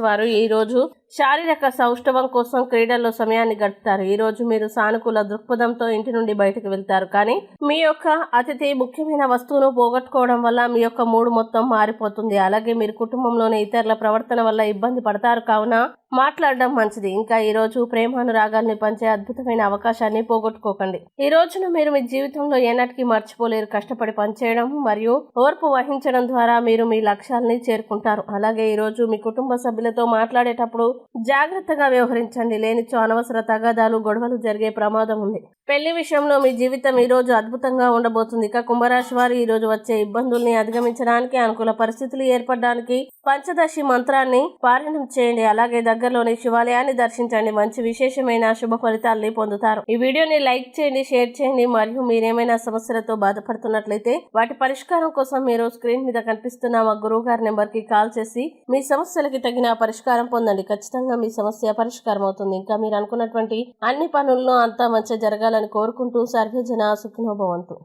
వారు ఈరోజు శారీరక సౌష్ఠవం కోసం క్రీడల్లో సమయాన్ని గడుపుతారు. ఈ రోజు మీరు సానుకూల దృక్పథంతో ఇంటి నుండి బయటకు వెళ్తారు. కానీ మీ యొక్క అతిథి ముఖ్యమైన వస్తువును పోగొట్టుకోవడం వల్ల మీ యొక్క మూడు మొత్తం మారిపోతుంది. అలాగే మీరు కుటుంబంలోని ఇతరుల ప్రవర్తన వల్ల ఇబ్బంది పడతారు. కావున మాట్లాడడం మంచిది. ఇంకా ఈ రోజు ప్రేమానురాగాల్ని పంచే అద్భుతమైన అవకాశాన్ని పోగొట్టుకోకండి. ఈ రోజున మీరు మీ జీవితంలో ఏనాటికి మర్చిపోలేరు. కష్టపడి పనిచేయడం మరియు ఓర్పు వహించడం ద్వారా మీరు మీ లక్ష్యాలని చేరుకుంటారు. అలాగే ఈ రోజు మీ కుటుంబ సభ్యులతో మాట్లాడేటప్పుడు జాగ్రత్తగా వ్యవహరించండి. లేనిచో అనవసర తగాదాలు గొడవలు జరిగే ప్రమాదం ఉంది. పెళ్ళి విషయంలో మీ జీవితం ఈ రోజు అద్భుతంగా ఉండబోతుంది. ఇక కుంభరాశి వారు ఈరోజు వచ్చే ఇబ్బందుల్ని అధిగమించడానికి అనుకూల పరిస్థితులు ఏర్పడడానికి పంచదశి మంత్రాన్ని పారాయణం చేయండి. అలాగే దగ్గరలోని శివాలయాన్ని దర్శించండి. మంచి విశేషమైన శుభ ఫలితాల్ని పొందుతారు. ఈ వీడియోని లైక్ చేయండి షేర్ చేయండి. మరియు మీరేమైనా సమస్యలతో బాధపడుతున్నట్లయితే వాటి పరిష్కారం కోసం మీరు స్క్రీన్ మీద కనిపిస్తున్న మా గురువు గారి నెంబర్కి కాల్ చేసి మీ సమస్యలకి తగిన పరిష్కారం పొందండి. ఖచ్చితంగా మీ సమస్య పరిష్కారం అవుతుంది ఇంకా మీరు అనుకున్నటువంటి అన్ని పనుల్లో అంతా మంచి జరగాలని ఉండాలని కోరుకుంటూ సర్వజన సుఖినోభవంతు